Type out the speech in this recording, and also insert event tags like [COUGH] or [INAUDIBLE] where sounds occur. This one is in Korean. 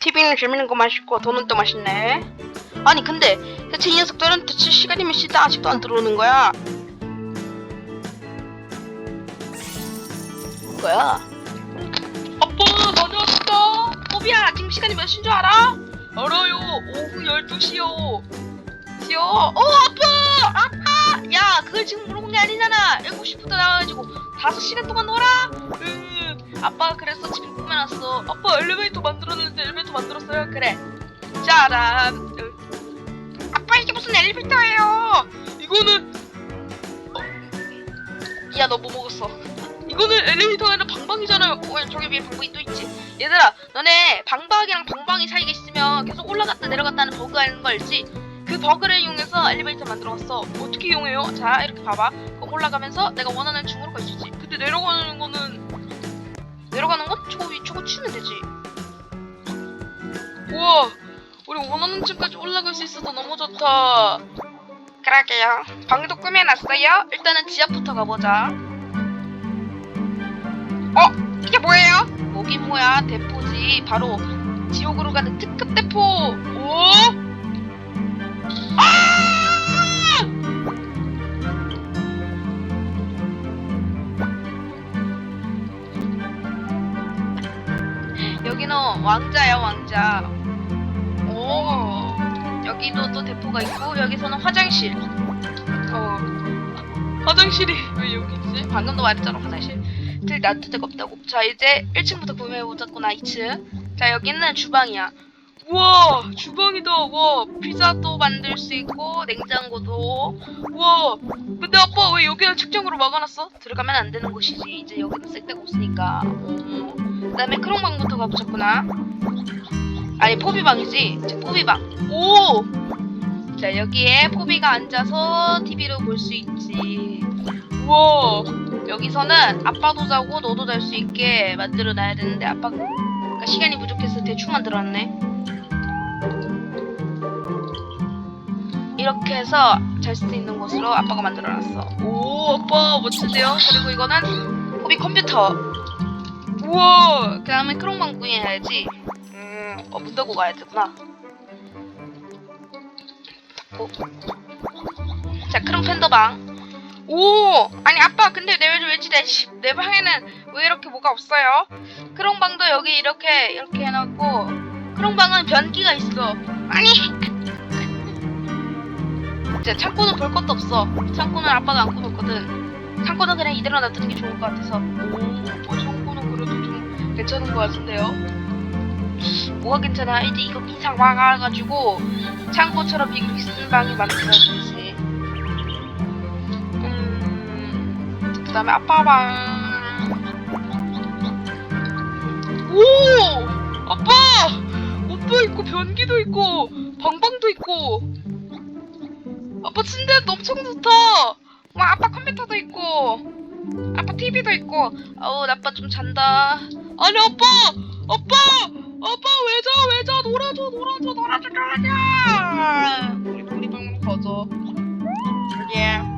TV는 재밌는 거 맛있고 돈은 또 맛있네. 아니 근데 대체 이 녀석들은 대체 시간이 몇 시다 아직도 안 들어오는 거야? 뭐야? 아빠 다녀왔다. 호비야 지금 시간이 몇 시인 줄 알아? 알아요. 오후 12시요. 시요. 어 아빠! 아빠! 야 그걸 지금 물어본 게 아니잖아. 7시부터 나와가지고 5시간 동안 놀아? 응. 아빠가 그래서 집에 꾸며놨어. 아빠 엘리베이터 만들었는데 엘리베이터 만들었어요? 그래. 짜란. 응. 아빠 이게 무슨 엘리베이터예요? 이거는 어. 야 너 뭐 먹었어? 이거는 엘리베이터가 아니라 방방이잖아요. 어, 저기 위에 방방이 또 있지. 얘들아, 너네 방방이랑 방방이 사이가 있으면 계속 올라갔다 내려갔다 하는 버그가 있는 거 알지? 그 버그를 이용해서 엘리베이터 만들어왔어. 어떻게 이용해요? 자, 이렇게 봐봐. 올라가면서 내가 원하는 층으로 갈 수 있지. 근데 내려가는 거는 저거 위 저거 치면 되지. 우와, 우리 원하는 층까지 올라갈 수 있어서 너무 좋다. 그러게요. 방도 꾸며놨어요. 일단은 지하부터 가보자. 어? 이게 뭐예요? 뭐긴 뭐야 대포지 바로 지옥으로 가는 특급 대포 오? 여기는 왕자야 왕자 오 여기도 또 대포가 있고 여기서는 화장실 어 화장실이 [LAUGHS] 왜 여기 있지? 방금도 말했잖아 화장실 들 놔둘 데가 없다고. 자 이제 1층부터 구매해보자꾸나 2층. 자 여기는 주방이야. 우와 주방이다. 와 피자도 만들 수 있고 냉장고도. 우와 근데 아빠 왜 여기는 측정으로 막아놨어? 들어가면 안 되는 곳이지. 이제 여기는 쓸데가 없으니까. 오. 그다음에 크롱방부터 가보자꾸나. 아니 포비방이지. 자 포비방. 오. 자 여기에 포비가 앉아서 TV를 볼수 있지. 우와. 여기서는 아빠도 자고 너도 잘 수 있게 만들어 놔야 되는데 아빠가 시간이 부족해서 대충 만들어놨네. 이렇게 해서 잘 수 있는 곳으로 아빠가 만들어놨어. 오 아빠 멋진데요? 그리고 이거는 호비 컴퓨터. 우와 그 다음에 크롱방 구해야지. 음, 어, 문 닫고 가야 되구나. 닫고. 자 크롱 팬더방. 오! 아니 아빠 근데 내 왜지 내, 시- 내 방에는 왜 이렇게 뭐가 없어요? 크롱방도 여기 이렇게 이렇게 해놨고 크롱방은 변기가 있어. 아니. 이제 창고는 볼 것도 없어. 창고는 아빠가 안 꾸몄거든. 창고는 그냥 이대로 놔두는 게 좋을 것 같아서. 오 어, 창고는 그래도 좀 괜찮은 것 같은데요? 뭐가 괜찮아? 이제 이거 이상 와가지고 창고처럼 있는 방이 만들어지지. 음, 그 다음에 아빠 방. 오! 변기도 있고, 방방도 있고. 아빠 침대도 엄청 좋다! 와, 아빠 컴퓨터도 있고. 아빠 TV도 있고. 어우, 나 아빠 좀 잔다. 아니, 아빠! 아빠! 아빠, 왜 자, 왜 자? 놀아줘, 놀아줘, 놀아줘, 놀아줘! 우리 우리 방으로 가자. 예.